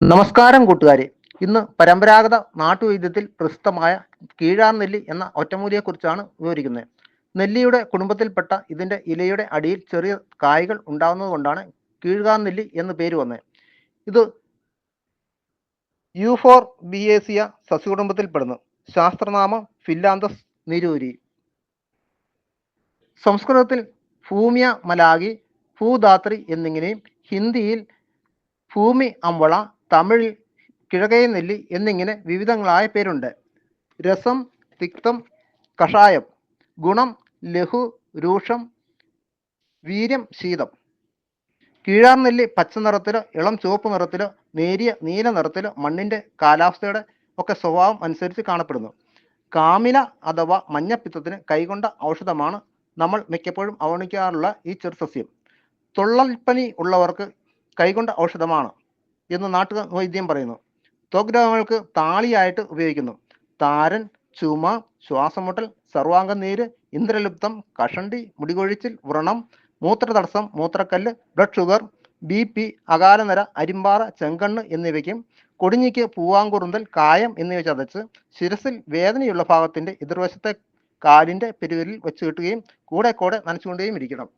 നമസ്കാരം കൂട്ടുകാരെ. ഇന്ന് പരമ്പരാഗത നാട്ടുവൈദ്യത്തിൽ പ്രസിദ്ധമായ കീഴാർ നെല്ലി എന്ന ഒറ്റമൂലിയെക്കുറിച്ചാണ് വിവരിക്കുന്നത്. നെല്ലിയുടെ കുടുംബത്തിൽപ്പെട്ട ഇതിന്റെ ഇലയുടെ അടിയിൽ ചെറിയ കായ്കൾ ഉണ്ടാകുന്നതുകൊണ്ടാണ് കീഴ്കാർനെല്ലി എന്ന് പേര് വന്നത്. ഇത് യൂഫോർ ബിയേസിയ സസ്യകുടുംബത്തിൽപ്പെടുന്നു. ശാസ്ത്രനാമം ഫില്ലാന്തസ് നിരൂരി. സംസ്കൃതത്തിൽ ഭൂമിയ മലാഗി ഭൂധാത്രി എന്നിങ്ങനെയും ഹിന്ദിയിൽ ഭൂമി അമ്പള തമിഴിൽ കിഴകേ നെല്ലി എന്നിങ്ങനെ വിവിധങ്ങളായ പേരുണ്ട്. രസം തിക്തം കഷായം. ഗുണം ലഘു രൂക്ഷം വീര്യം ശീതം. കീഴാർ നെല്ലി പച്ച നിറത്തിലോ ഇളം ചുവപ്പ് നിറത്തിലോ നേരിയ നീല നിറത്തിലോ മണ്ണിന്റെ കാലാവസ്ഥയുടെ ഒക്കെ സ്വഭാവം അനുസരിച്ച് കാണപ്പെടുന്നു. കാമില അഥവാ മഞ്ഞപ്പിത്തത്തിന് കൈകൊണ്ട ഔഷധമാണ് നമ്മൾ മിക്കപ്പോഴും അവഗണിക്കാറുള്ള ഈ ചെറുസസ്യം. തുള്ളൽപ്പനി ഉള്ളവർക്ക് കൈകൊണ്ട ഔഷധമാണ്. എന്ന് നാട്ടു വൈദ്യം പറയുന്നു. ത്വഗ് രോഗങ്ങൾക്ക് താളിയായിട്ട് ഉപയോഗിക്കുന്നു. താരൻ ചുമ ശ്വാസമുട്ടൽ സർവാംഗ നീര് ഇന്ദ്രലുപ്തം കഷണ്ടി മുടികൊഴിച്ചിൽ വ്രണം മൂത്രതടസ്സം മൂത്രക്കല്ല് ബ്ലഡ് ഷുഗർ ബി പി അകാലനര അരിമ്പാറ ചെങ്കണ്ണ് എന്നിവയ്ക്കും കൊടിഞ്ഞിക്ക് പൂവാങ്കുറുന്തൽ കായം എന്നിവ ചതച്ച് ശിരസിൽ വേദനയുള്ള ഭാഗത്തിന്റെ എതിർവശത്തെ കാലിന്റെ പെരുവിരിൽ വെച്ച് കെട്ടുകയും കൂടെ കൂടെ നനച്ചുകൊണ്ടേയും ഇരിക്കണം.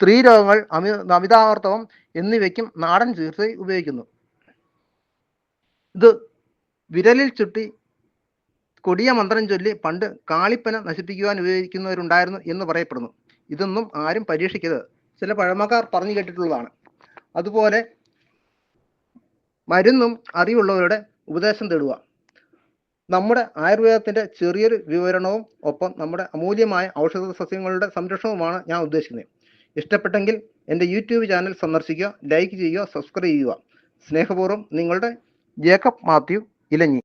സ്ത്രീ രോഗങ്ങൾ അമി അമിതാവർത്തവം എന്നിവയ്ക്കും നാടൻ ചികിത്സ ഉപയോഗിക്കുന്നു. ഇത് വിരലിൽ ചുട്ടി കൊടിയ മന്ത്രം ചൊല്ലി പണ്ട് കാളിപ്പന നശിപ്പിക്കുവാൻ ഉപയോഗിക്കുന്നവരുണ്ടായിരുന്നു എന്ന് പറയപ്പെടുന്നു. ഇതൊന്നും ആരും പരീക്ഷിക്കരുത്. ചില പഴമക്കാർ പറഞ്ഞു കേട്ടിട്ടുള്ളതാണ്. അതുപോലെ മരുന്നും അറിവുള്ളവരുടെ ഉപദേശം തേടുക. നമ്മുടെ ആയുർവേദത്തിന്റെ ചെറിയൊരു വിവരണവും ഒപ്പം നമ്മുടെ അമൂല്യമായ ഔഷധ സസ്യങ്ങളുടെ സംരക്ഷണവുമാണ് ഞാൻ ഉദ്ദേശിക്കുന്നത്. ഇഷ്ടപ്പെട്ടെങ്കിൽ എന്റെ യൂട്യൂബ് ചാനൽ സന്ദർശിക്കുക ലൈക്ക് ചെയ്യുക സബ്സ്ക്രൈബ് ചെയ്യുക. സ്നേഹപൂർവം നിങ്ങളുടെ ജേക്കബ് മാത്യു ഇലഞ്ഞി.